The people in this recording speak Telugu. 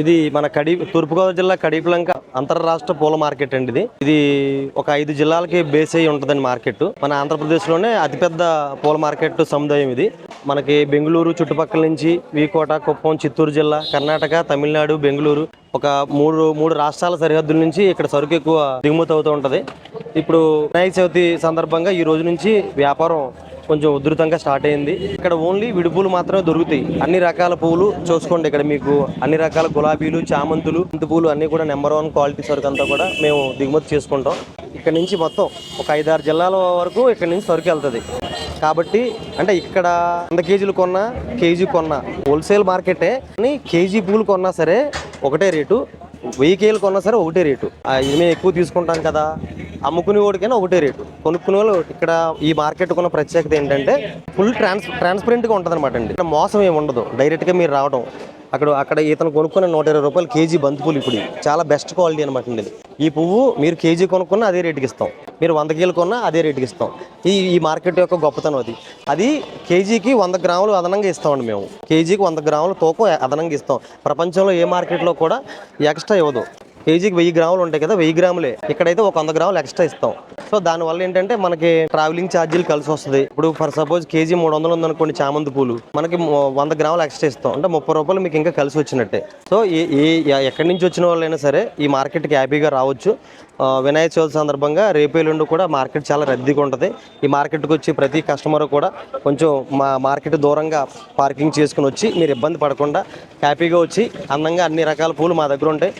ఇది మన కడి తూర్పుగోదావరి జిల్లా కడిపిలంక అంతర్రాష్ట్ర పూల మార్కెట్ అండి ఇది. ఇది ఒక ఐదు జిల్లాలకి బేస్ అయ్యి ఉంటుందండి మార్కెట్. మన ఆంధ్రప్రదేశ్లోనే అతిపెద్ద పూల మార్కెట్ సముదాయం ఇది. మనకి బెంగళూరు చుట్టుపక్కల నుంచి వీకోట కుప్పం చిత్తూరు జిల్లా కర్ణాటక తమిళనాడు బెంగళూరు ఒక మూడు మూడు రాష్ట్రాల సరిహద్దుల నుంచి ఇక్కడ సరుకు ఎక్కువ దిగుమతి అవుతూ ఉంటుంది. ఇప్పుడు వినాయక చవితి సందర్భంగా ఈ రోజు నుంచి వ్యాపారం కొంచెం ఉధృతంగా స్టార్ట్ అయింది. ఇక్కడ ఓన్లీ విడుపులు మాత్రమే దొరుకుతాయి. అన్ని రకాల పువ్వులు చూసుకోండి ఇక్కడ మీకు. అన్ని రకాల గులాబీలు చామంతులు బంతి పూలు అన్ని కూడా నెంబర్ వన్ క్వాలిటీ సరుకు అంతా కూడా మేము దిగుమతి చేసుకుంటాం. ఇక్కడ నుంచి మొత్తం ఒక ఐదారు జిల్లాల వరకు ఇక్కడ నుంచి సరుకు వెళ్తుంది. కాబట్టి అంటే ఇక్కడ వంద కేజీలు కొన్నా కేజీ కొన్నా హోల్సేల్ మార్కెటే కానీ కేజీ పూలు కొన్నా సరే ఒకటే రేటు వెయ్యి కేజీలు కొన్నా సరే ఒకటే రేటు. ఆ, ఇది మేము ఎక్కువ తీసుకుంటాం కదా. అమ్ముకునే వాడికైనా ఒకటే రేటు. కొనుక్కునే వాళ్ళు ఇక్కడ ఈ మార్కెట్ ఉన్న ప్రత్యేకత ఏంటంటే ఫుల్ ట్రాన్స్ ట్రాన్స్పరెంట్గా ఉంటుంది అనమాట అండి. ఇక్కడ మోసం ఏమి ఉండదు. డైరెక్ట్గా మీరు రావడం. అక్కడ అక్కడ ఇతను కొనుక్కున్న నూట ఇరవై రూపాయలు కేజీ బంతిపూలు ఇప్పుడు. చాలా బెస్ట్ క్వాలిటీ అనమాట అండి ఇది. ఈ పువ్వు మీరు కేజీ కొనుక్కున్నా అదే రేటుకి ఇస్తాం. మీరు వంద కేజీలు కొన్నా అదే రేటుకి ఇస్తాం. ఈ ఈ మార్కెట్ యొక్క గొప్పతనం అది. అది కేజీకి వంద గ్రాములు అదనంగా ఇస్తామండి మేము. కేజీకి వంద గ్రాములు తూకం అదనంగా ఇస్తాం. ప్రపంచంలో ఏ మార్కెట్లో కూడా ఎక్స్ట్రా ఇవ్వదు. కేజీకి వెయ్యి గ్రాములు ఉంటాయి కదా వెయ్యి గ్రాములే. ఇక్కడైతే ఒక వంద గ్రాములు ఎక్స్ట్రా ఇస్తాం. సో దానివల్ల ఏంటంటే మనకి ట్రావెలింగ్ ఛార్జీలు కలిసి వస్తుంది. ఇప్పుడు ఫర్ సపోజ్ కేజీ మూడు వందలు ఉందనుకోండి చామంతి పూలు. మనకి వంద గ్రాములు ఎక్స్ట్రా ఇస్తాం. అంటే ముప్పై రూపాయలు మీకు ఇంకా కలిసి వచ్చినట్టే. సో ఏ ఎక్కడి నుంచి వచ్చిన వాళ్ళైనా సరే ఈ మార్కెట్కి హ్యాపీగా రావచ్చు. వినాయక చవితి సందర్భంగా రేపేలుండి కూడా మార్కెట్ చాలా రద్దీగా ఉంటుంది. ఈ మార్కెట్కి వచ్చి ప్రతి కస్టమర్ కూడా కొంచెం మా మార్కెట్ దూరంగా పార్కింగ్ చేసుకుని వచ్చి మీరు ఇబ్బంది పడకుండా హ్యాపీగా వచ్చి అందంగా అన్ని రకాల పూలు మా దగ్గర ఉంటాయి.